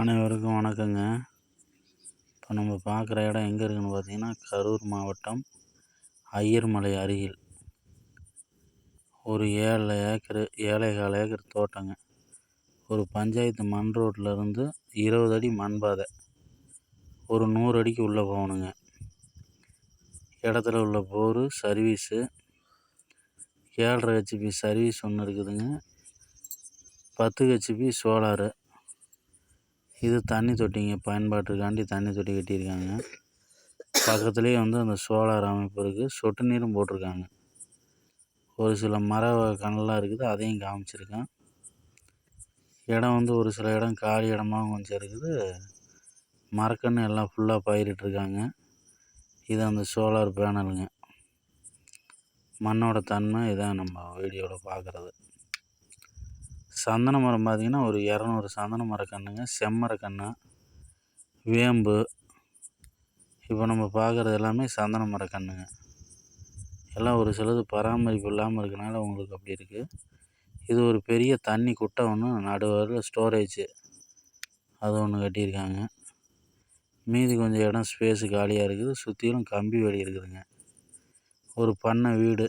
அனைவருக்கும் வணக்கங்க. இப்போ நம்ம பார்க்குற இடம் எங்கே இருக்குன்னு பார்த்தீங்கன்னா கரூர் மாவட்டம் ஐயர்மலை அருகில். ஒரு ஏழு ஏக்கரு ஏழைகால் ஏக்கர் தோட்டங்க. ஒரு பஞ்சாயத்து மண் ரோட்டில் இருந்து இருபது அடி மண் பாதை. ஒரு நூறு அடிக்கு உள்ளே போகணுங்க. இடத்துல உள்ள போரு சர்வீஸு ஏழரை ஹெச்பி சர்வீஸ் ஒன்று இருக்குதுங்க. பத்து ஹெச்பி சோலாரு. இது தண்ணி தொட்டிங்க பயன்பாட்டுக்காண்டி தண்ணி தொட்டி கட்டியிருக்காங்க. பக்கத்துலேயே வந்து அந்த சோலார் அமைப்பு இருக்குது சொட்டு நீரும் போட்டிருக்காங்க. ஒரு சில மர கனெல்லாம் இருக்குது. அதையும் காமிச்சிருக்கேன். இடம் வந்து ஒரு சில இடம் காலி இடமாகவும் கொஞ்சம் இருக்குது. மரக்கன்று எல்லாம் ஃபுல்லாக பயிரிட்டுருக்காங்க. இது அந்த சோலார் பேனலுங்க. மண்ணோட தன்மை இதான் நம்ம வீடியோவில் பார்க்குறது சந்தன மரம் பார்த்திங்கன்னா ஒரு இரநூறு சந்தன மரக்கன்றுங்க செம்மரக்கன்று வேம்பு. இப்போ நம்ம பார்க்குறது எல்லாமே சந்தன மரக்கன்றுங்க எல்லாம் ஒரு சிலது பராமரிப்பு இல்லாமல் இருக்கனால உங்களுக்கு அப்படி இருக்குது இது ஒரு பெரிய தண்ணி குட்டை ஒன்று நடுவில் ஸ்டோரேஜு அது ஒன்று கட்டியிருக்காங்க. மீதி கொஞ்சம் இடம் ஸ்பேஸு காலியாக இருக்குது. சுற்றிலும் கம்பி வேலி இருக்குதுங்க. ஒரு பண்ணை வீடு.